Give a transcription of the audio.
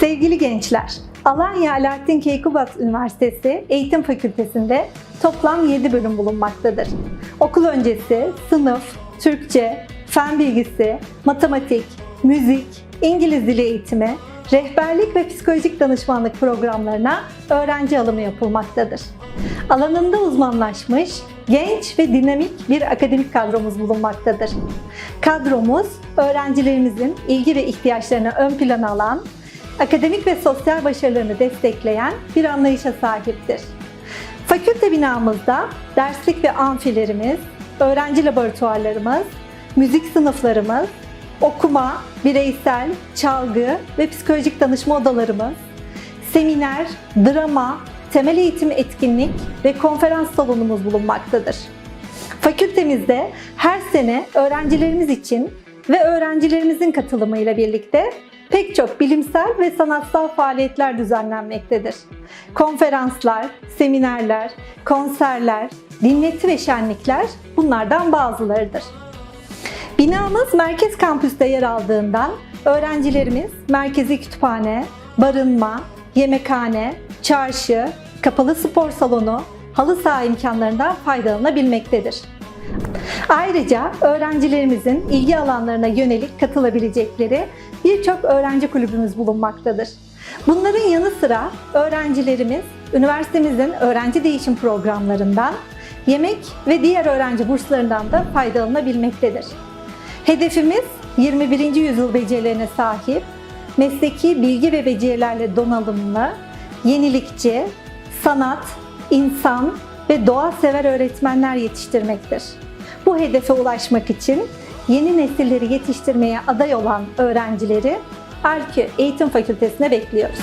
Sevgili gençler, Alanya Alaaddin Keykubat Üniversitesi Eğitim Fakültesi'nde toplam 7 bölüm bulunmaktadır. Okul öncesi sınıf, Türkçe, fen bilgisi, matematik, müzik, İngiliz dili eğitimi, rehberlik ve psikolojik danışmanlık programlarına öğrenci alımı yapılmaktadır. Alanında uzmanlaşmış, genç ve dinamik bir akademik kadromuz bulunmaktadır. Kadromuz, öğrencilerimizin ilgi ve ihtiyaçlarını ön plana alan, akademik ve sosyal başarılarını destekleyen bir anlayışa sahiptir. Fakülte binamızda derslik ve amfilerimiz, öğrenci laboratuvarlarımız, müzik sınıflarımız, okuma, bireysel, çalgı ve psikolojik danışma odalarımız, seminer, drama, temel eğitim etkinlik ve konferans salonumuz bulunmaktadır. Fakültemizde her sene öğrencilerimiz için ve öğrencilerimizin katılımıyla birlikte pek çok bilimsel ve sanatsal faaliyetler düzenlenmektedir. Konferanslar, seminerler, konserler, dinleti ve şenlikler bunlardan bazılarıdır. Binamız merkez kampüste yer aldığından öğrencilerimiz merkezi kütüphane, barınma, yemekhane, çarşı, kapalı spor salonu, halı saha imkanlarından faydalanabilmektedir. Ayrıca öğrencilerimizin ilgi alanlarına yönelik katılabilecekleri birçok öğrenci kulübümüz bulunmaktadır. Bunların yanı sıra öğrencilerimiz üniversitemizin öğrenci değişim programlarından, yemek ve diğer öğrenci burslarından da faydalanabilmektedir. Hedefimiz 21. yüzyıl becerilerine sahip, mesleki bilgi ve becerilerle donanımlı, yenilikçi, sanat, insan ve doğa sever öğretmenler yetiştirmektir. Bu hedefe ulaşmak için yeni nesilleri yetiştirmeye aday olan öğrencileri ARKÜ Eğitim Fakültesine bekliyoruz.